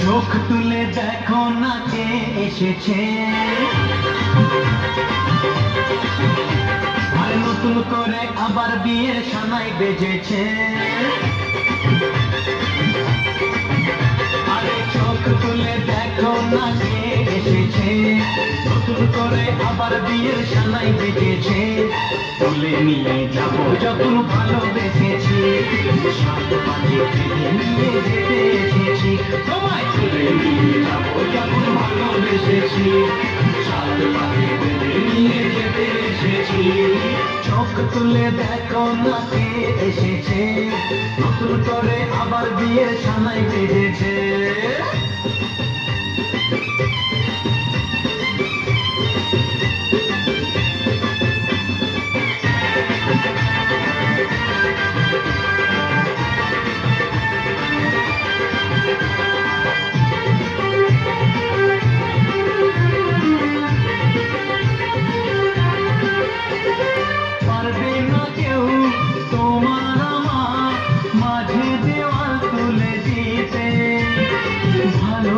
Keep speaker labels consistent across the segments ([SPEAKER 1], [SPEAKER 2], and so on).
[SPEAKER 1] চোখ তুলে দেখো না কে এসেছে। নতুন করে আবার বিয়ের সানাই বেজেছে। আরে চোখ তুলে দেখো না কে এসেছে। নতুন করে আবার বিয়ের সানাই বেজেছে। তুলে নিয়ে যাব যখন ভালোবেসেছি। সাত তুলে নিয়ে যাব যখন ভালোবেসেছি। তুলে দেখো না কে এসেছে। নতুন করে আবার বিয়ে সানাই বেজেছে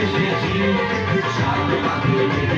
[SPEAKER 1] ভালোবেসেছি সাত মাটিয়ে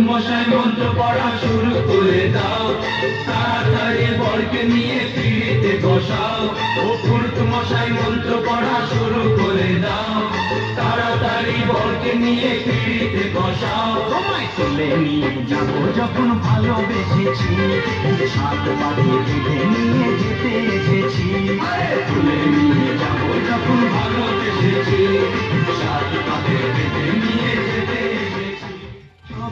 [SPEAKER 2] মশাই মন্ত্র পড়া শুরু করে দাও। তাড়াতাড়ি বরকে নিয়ে পিড়িতে বসাও। ও পুরুত মশাই মন্ত্র পড়া শুরু করে দাও। তাড়াতাড়ি বরকে নিয়ে পিড়িতে বসাও।
[SPEAKER 1] তুলে নিয়ে যাব যখন ভালোবেসেছি। সাত পাখি তুলে